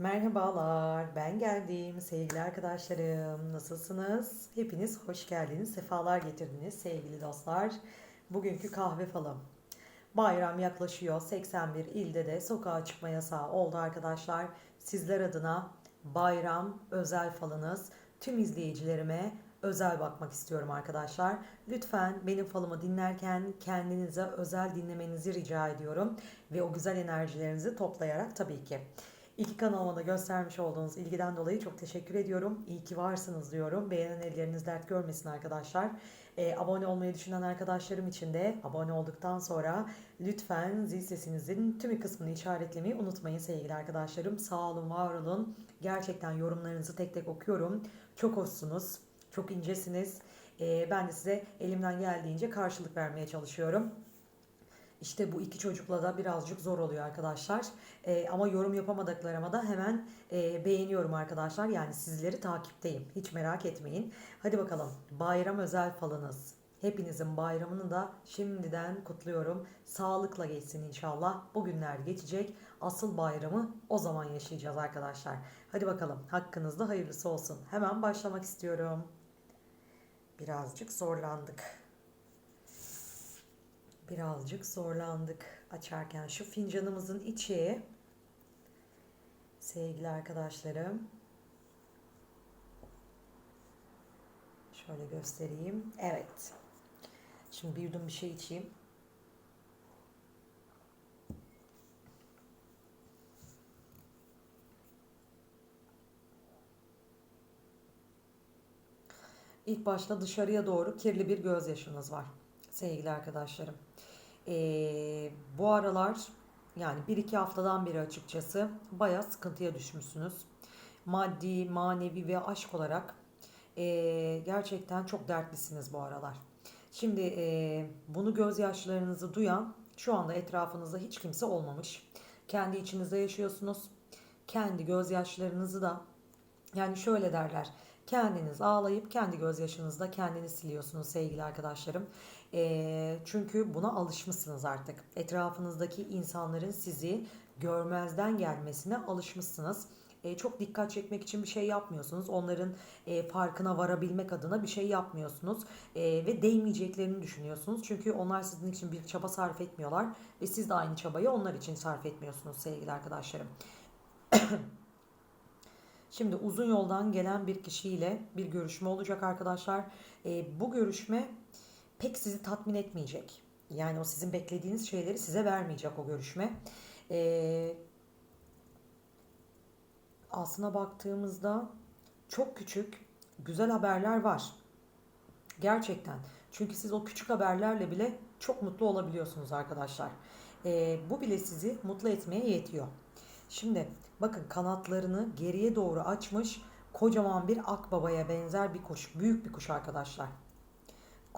Merhabalar, ben geldim sevgili arkadaşlarım. Nasılsınız? Hepiniz hoş geldiniz, sefalar getirdiniz sevgili dostlar. Bugünkü kahve falı. Bayram yaklaşıyor. 81 ilde de sokağa çıkma yasağı oldu arkadaşlar. Sizler adına bayram özel falınız tüm izleyicilerime özel bakmak istiyorum arkadaşlar. Lütfen benim falımı dinlerken kendinize özel dinlemenizi rica ediyorum. Ve o güzel enerjilerinizi toplayarak tabii ki. İki kanalıma da göstermiş olduğunuz ilgiden dolayı çok teşekkür ediyorum. İyi ki varsınız diyorum. Beğenen elleriniz dert görmesin arkadaşlar. Ee, abone olmayı düşünen arkadaşlarım için de abone olduktan sonra lütfen zil sesinizin tüm kısmını işaretlemeyi unutmayın sevgili arkadaşlarım. Sağ olun, var olun. Gerçekten yorumlarınızı tek tek okuyorum. Çok hoşsunuz, çok incesiniz. Ee, ben de size elimden geldiğince karşılık vermeye çalışıyorum. İşte bu iki çocukla da birazcık zor oluyor arkadaşlar. Ee, ama yorum yapamadıklarıma da hemen e, beğeniyorum arkadaşlar. Yani sizleri takipteyim. Hiç merak etmeyin. Hadi bakalım. Bayram özel falınız. Hepinizin bayramını da şimdiden kutluyorum. Sağlıkla geçsin inşallah. Bugünler geçecek. Asıl bayramı o zaman yaşayacağız arkadaşlar. Hadi bakalım. Hakkınızda hayırlısı olsun. Hemen başlamak istiyorum. Birazcık zorlandık birazcık zorlandık açarken. Şu fincanımızın içi sevgili arkadaşlarım şöyle göstereyim. Evet. Şimdi bir yudum bir şey içeyim. İlk başta dışarıya doğru kirli bir gözyaşınız var sevgili arkadaşlarım. Ee, bu aralar yani bir iki haftadan beri açıkçası bayağı sıkıntıya düşmüşsünüz. Maddi, manevi ve aşk olarak ee, gerçekten çok dertlisiniz bu aralar. Şimdi ee, bunu gözyaşlarınızı duyan şu anda etrafınızda hiç kimse olmamış. Kendi içinizde yaşıyorsunuz. Kendi gözyaşlarınızı da yani şöyle derler. Kendiniz ağlayıp kendi gözyaşınızla kendiniz siliyorsunuz sevgili arkadaşlarım. E, çünkü buna alışmışsınız artık. Etrafınızdaki insanların sizi görmezden gelmesine alışmışsınız. E, çok dikkat çekmek için bir şey yapmıyorsunuz. Onların e, farkına varabilmek adına bir şey yapmıyorsunuz. E, ve değmeyeceklerini düşünüyorsunuz. Çünkü onlar sizin için bir çaba sarf etmiyorlar. Ve siz de aynı çabayı onlar için sarf etmiyorsunuz sevgili arkadaşlarım. Şimdi uzun yoldan gelen bir kişiyle bir görüşme olacak arkadaşlar. E, bu görüşme pek sizi tatmin etmeyecek. Yani o sizin beklediğiniz şeyleri size vermeyecek o görüşme. E, aslına baktığımızda çok küçük güzel haberler var. Gerçekten. Çünkü siz o küçük haberlerle bile çok mutlu olabiliyorsunuz arkadaşlar. E, bu bile sizi mutlu etmeye yetiyor. Şimdi bakın kanatlarını geriye doğru açmış kocaman bir akbabaya benzer bir kuş. Büyük bir kuş arkadaşlar.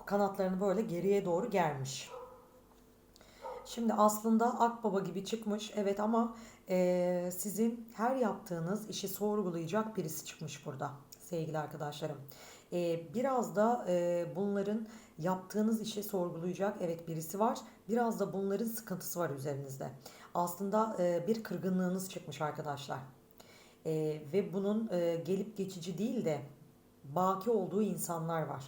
Kanatlarını böyle geriye doğru germiş. Şimdi aslında akbaba gibi çıkmış evet ama e, sizin her yaptığınız işi sorgulayacak birisi çıkmış burada sevgili arkadaşlarım. E, biraz da e, bunların yaptığınız işi sorgulayacak evet birisi var. Biraz da bunların sıkıntısı var üzerinizde. Aslında e, bir kırgınlığınız çıkmış arkadaşlar. E, ve bunun e, gelip geçici değil de baki olduğu insanlar var.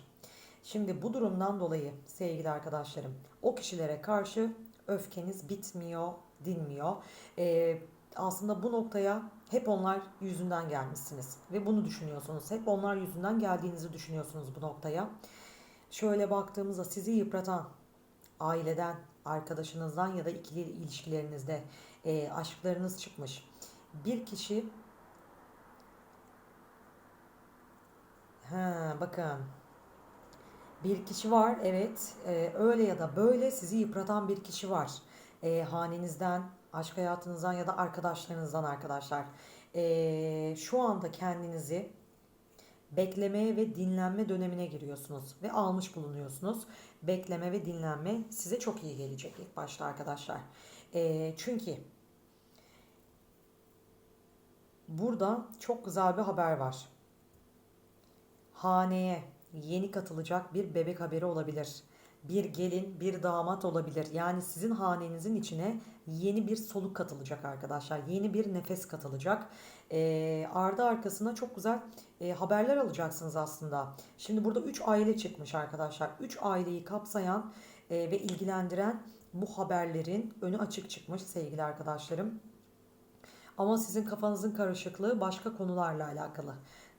Şimdi bu durumdan dolayı sevgili arkadaşlarım o kişilere karşı öfkeniz bitmiyor, dinmiyor. E, aslında bu noktaya hep onlar yüzünden gelmişsiniz ve bunu düşünüyorsunuz. Hep onlar yüzünden geldiğinizi düşünüyorsunuz bu noktaya. Şöyle baktığımızda sizi yıpratan aileden, arkadaşınızdan ya da ikili ilişkilerinizde e, aşklarınız çıkmış. Bir kişi ha bakın bir kişi var evet e, öyle ya da böyle sizi yıpratan bir kişi var. E, hanenizden, aşk hayatınızdan ya da arkadaşlarınızdan arkadaşlar. E, şu anda kendinizi beklemeye ve dinlenme dönemine giriyorsunuz ve almış bulunuyorsunuz. Bekleme ve dinlenme size çok iyi gelecek ilk başta arkadaşlar. E, çünkü burada çok güzel bir haber var. Haneye yeni katılacak bir bebek haberi olabilir. bir gelin, bir damat olabilir. Yani sizin hanenizin içine yeni bir soluk katılacak arkadaşlar. Yeni bir nefes katılacak. E, ardı arkasına çok güzel e, haberler alacaksınız aslında. Şimdi burada 3 aile çıkmış arkadaşlar. 3 aileyi kapsayan e, ve ilgilendiren bu haberlerin önü açık çıkmış sevgili arkadaşlarım. Ama sizin kafanızın karışıklığı başka konularla alakalı.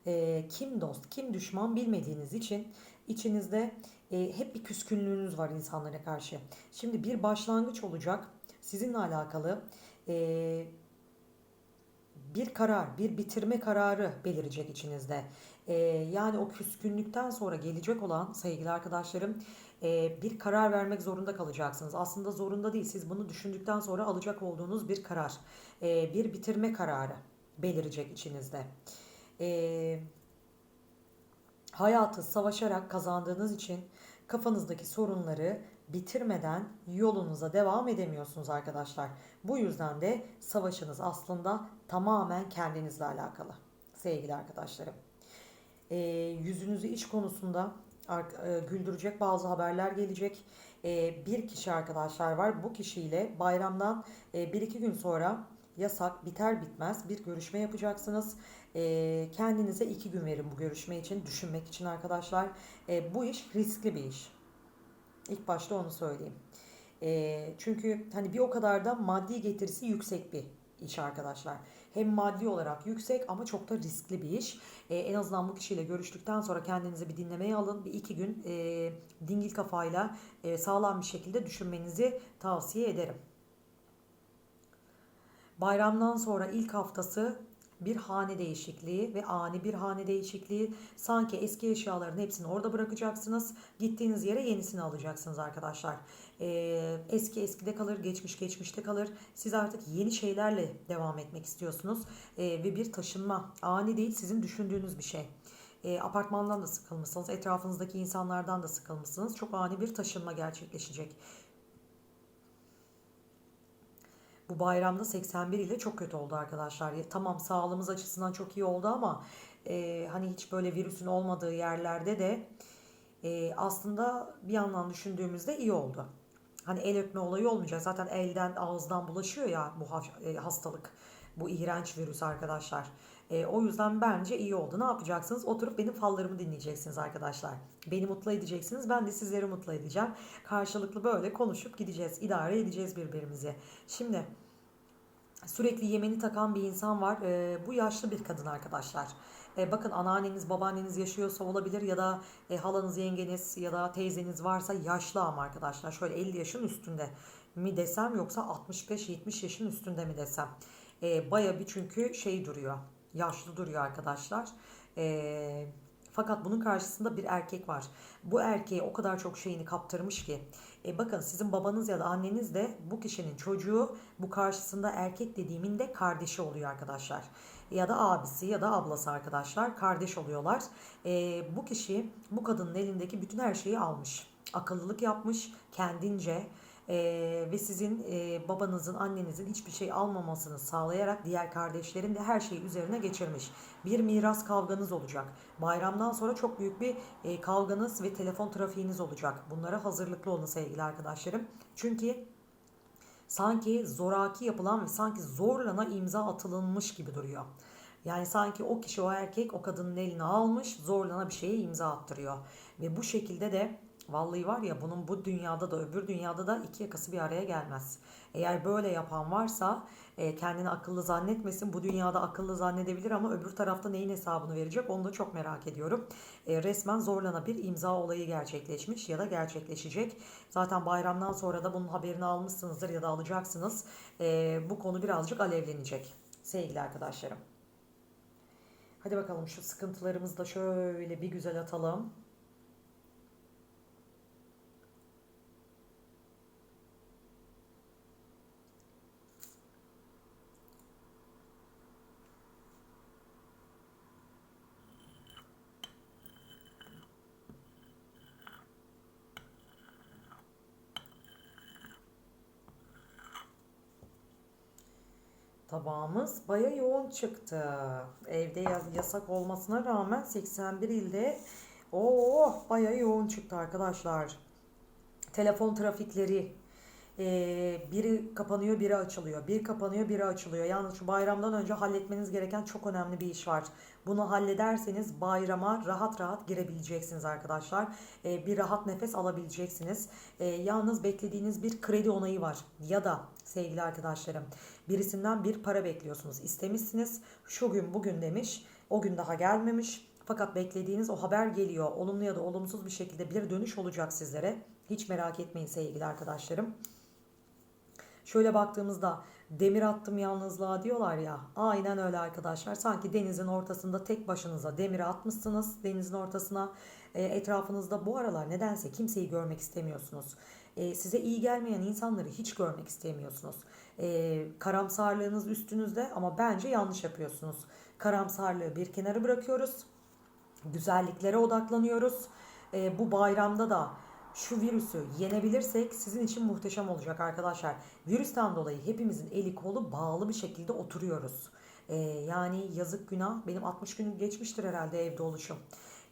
E, kim dost, kim düşman bilmediğiniz için içinizde e, hep bir küskünlüğünüz var insanlara karşı. Şimdi bir başlangıç olacak sizinle alakalı e, bir karar, bir bitirme kararı belirecek içinizde. E, yani o küskünlükten sonra gelecek olan sevgili arkadaşlarım e, bir karar vermek zorunda kalacaksınız. Aslında zorunda değil. Siz bunu düşündükten sonra alacak olduğunuz bir karar, e, bir bitirme kararı belirecek içinizde. E, hayatı savaşarak kazandığınız için kafanızdaki sorunları bitirmeden yolunuza devam edemiyorsunuz arkadaşlar. Bu yüzden de savaşınız aslında tamamen kendinizle alakalı sevgili arkadaşlarım. E, yüzünüzü iş konusunda güldürecek bazı haberler gelecek. Bir kişi arkadaşlar var. Bu kişiyle bayramdan bir iki gün sonra yasak biter bitmez bir görüşme yapacaksınız. E, kendinize iki gün verin bu görüşme için, düşünmek için arkadaşlar. E, bu iş riskli bir iş. İlk başta onu söyleyeyim. E, çünkü hani bir o kadar da maddi getirisi yüksek bir iş arkadaşlar. Hem maddi olarak yüksek ama çok da riskli bir iş. E, en azından bu kişiyle görüştükten sonra kendinize bir dinlemeye alın. Bir iki gün e, dingil kafayla e, sağlam bir şekilde düşünmenizi tavsiye ederim. Bayramdan sonra ilk haftası bir hane değişikliği ve ani bir hane değişikliği. Sanki eski eşyaların hepsini orada bırakacaksınız. Gittiğiniz yere yenisini alacaksınız arkadaşlar. Ee, eski eskide kalır, geçmiş geçmişte kalır. Siz artık yeni şeylerle devam etmek istiyorsunuz. Ee, ve bir taşınma ani değil sizin düşündüğünüz bir şey. E, apartmandan da sıkılmışsınız, etrafınızdaki insanlardan da sıkılmışsınız. Çok ani bir taşınma gerçekleşecek. Bu bayramda 81 ile çok kötü oldu arkadaşlar. Tamam sağlığımız açısından çok iyi oldu ama e, hani hiç böyle virüsün olmadığı yerlerde de e, aslında bir yandan düşündüğümüzde iyi oldu. Hani el öpme olayı olmayacak. Zaten elden ağızdan bulaşıyor ya bu e, hastalık. Bu iğrenç virüs arkadaşlar. E, o yüzden bence iyi oldu. Ne yapacaksınız? Oturup benim fallarımı dinleyeceksiniz arkadaşlar. Beni mutlu edeceksiniz. Ben de sizleri mutlu edeceğim. Karşılıklı böyle konuşup gideceğiz. idare edeceğiz birbirimizi. Şimdi sürekli yemeni takan bir insan var. E, bu yaşlı bir kadın arkadaşlar. E, bakın anneanneniz, babaanneniz yaşıyorsa olabilir ya da e, halanız, yengeniz ya da teyzeniz varsa yaşlı ama arkadaşlar. Şöyle 50 yaşın üstünde mi desem yoksa 65-70 yaşın üstünde mi desem. E, Baya bir çünkü şey duruyor yaşlı duruyor arkadaşlar. E, fakat bunun karşısında bir erkek var. Bu erkeğe o kadar çok şeyini kaptırmış ki. E bakın sizin babanız ya da anneniz de bu kişinin çocuğu bu karşısında erkek dediğimin de kardeşi oluyor arkadaşlar. Ya da abisi ya da ablası arkadaşlar kardeş oluyorlar. E, bu kişi bu kadının elindeki bütün her şeyi almış. Akıllılık yapmış kendince e, ve sizin e, babanızın, annenizin hiçbir şey almamasını sağlayarak diğer kardeşlerin de her şeyi üzerine geçirmiş. Bir miras kavganız olacak. Bayramdan sonra çok büyük bir e, kavganız ve telefon trafiğiniz olacak. Bunlara hazırlıklı olun sevgili arkadaşlarım. Çünkü sanki zoraki yapılan ve sanki zorlana imza atılınmış gibi duruyor. Yani sanki o kişi o erkek o kadının elini almış zorlana bir şeye imza attırıyor. Ve bu şekilde de Vallahi var ya bunun bu dünyada da öbür dünyada da iki yakası bir araya gelmez. Eğer böyle yapan varsa e, kendini akıllı zannetmesin. Bu dünyada akıllı zannedebilir ama öbür tarafta neyin hesabını verecek onu da çok merak ediyorum. E, resmen zorlana bir imza olayı gerçekleşmiş ya da gerçekleşecek. Zaten bayramdan sonra da bunun haberini almışsınızdır ya da alacaksınız. E, bu konu birazcık alevlenecek sevgili arkadaşlarım. Hadi bakalım şu sıkıntılarımızı da şöyle bir güzel atalım. Tabağımız baya yoğun çıktı. Evde yasak olmasına rağmen 81 ilde oh baya yoğun çıktı arkadaşlar. telefon trafikleri, ee, biri kapanıyor, biri açılıyor. Bir kapanıyor, biri açılıyor. Yalnız şu bayramdan önce halletmeniz gereken çok önemli bir iş var. Bunu hallederseniz bayrama rahat rahat girebileceksiniz arkadaşlar. Ee, bir rahat nefes alabileceksiniz. Ee, yalnız beklediğiniz bir kredi onayı var. Ya da sevgili arkadaşlarım birisinden bir para bekliyorsunuz. İstemişsiniz. Şu gün bugün demiş. O gün daha gelmemiş. Fakat beklediğiniz o haber geliyor. Olumlu ya da olumsuz bir şekilde bir dönüş olacak sizlere. Hiç merak etmeyin sevgili arkadaşlarım. Şöyle baktığımızda demir attım yalnızlığa diyorlar ya. Aynen öyle arkadaşlar. Sanki denizin ortasında tek başınıza demiri atmışsınız denizin ortasına. E, etrafınızda bu aralar nedense kimseyi görmek istemiyorsunuz. E, size iyi gelmeyen insanları hiç görmek istemiyorsunuz. E, karamsarlığınız üstünüzde ama bence yanlış yapıyorsunuz. Karamsarlığı bir kenara bırakıyoruz. Güzelliklere odaklanıyoruz. E, bu bayramda da şu virüsü yenebilirsek sizin için muhteşem olacak arkadaşlar. Virüsten dolayı hepimizin eli kolu bağlı bir şekilde oturuyoruz. Ee, yani yazık günah. Benim 60 gün geçmiştir herhalde evde oluşum.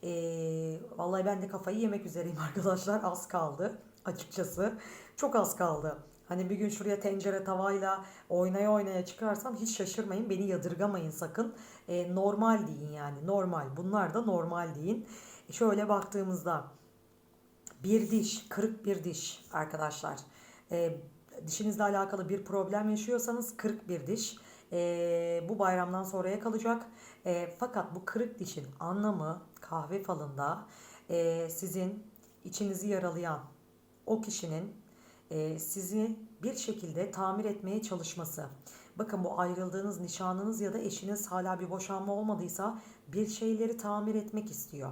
Ee, vallahi ben de kafayı yemek üzereyim arkadaşlar. Az kaldı açıkçası. Çok az kaldı. Hani bir gün şuraya tencere tavayla oynaya oynaya çıkarsam hiç şaşırmayın. Beni yadırgamayın sakın. Ee, normal deyin yani normal. Bunlar da normal deyin. Şöyle baktığımızda bir diş, kırık bir diş arkadaşlar. E, dişinizle alakalı bir problem yaşıyorsanız kırık bir diş e, bu bayramdan sonraya kalacak. E, fakat bu kırık dişin anlamı kahve falında e, sizin içinizi yaralayan o kişinin e, sizi bir şekilde tamir etmeye çalışması. Bakın bu ayrıldığınız nişanınız ya da eşiniz hala bir boşanma olmadıysa bir şeyleri tamir etmek istiyor.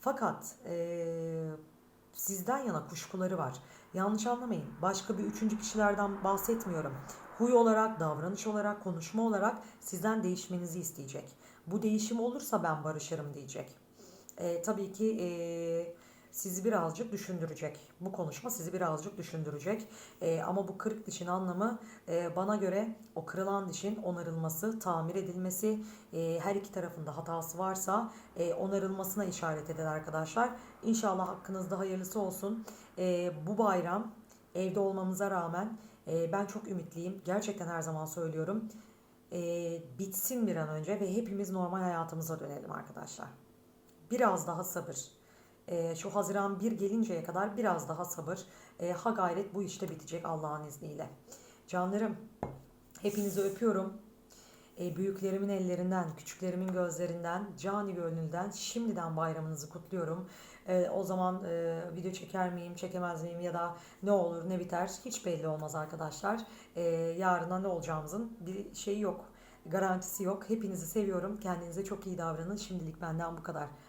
Fakat e, sizden yana kuşkuları var. Yanlış anlamayın. Başka bir üçüncü kişilerden bahsetmiyorum. Huy olarak, davranış olarak, konuşma olarak sizden değişmenizi isteyecek. Bu değişim olursa ben barışırım diyecek. E, tabii ki e, sizi birazcık düşündürecek. Bu konuşma sizi birazcık düşündürecek. E, ama bu kırık dişin anlamı e, bana göre o kırılan dişin onarılması, tamir edilmesi, e, her iki tarafında hatası varsa e, onarılmasına işaret eder arkadaşlar. İnşallah hakkınızda hayırlısı olsun. E, bu bayram evde olmamıza rağmen e, ben çok ümitliyim. Gerçekten her zaman söylüyorum. E, bitsin bir an önce ve hepimiz normal hayatımıza dönelim arkadaşlar. Biraz daha sabır. E, şu Haziran 1 gelinceye kadar biraz daha sabır. E, ha gayret bu işte bitecek Allah'ın izniyle. Canlarım hepinizi öpüyorum. E, büyüklerimin ellerinden, küçüklerimin gözlerinden, cani gönülden şimdiden bayramınızı kutluyorum. E, o zaman e, video çeker miyim, çekemez miyim ya da ne olur ne biter hiç belli olmaz arkadaşlar. E, yarına ne olacağımızın bir şeyi yok, garantisi yok. Hepinizi seviyorum. Kendinize çok iyi davranın. Şimdilik benden bu kadar.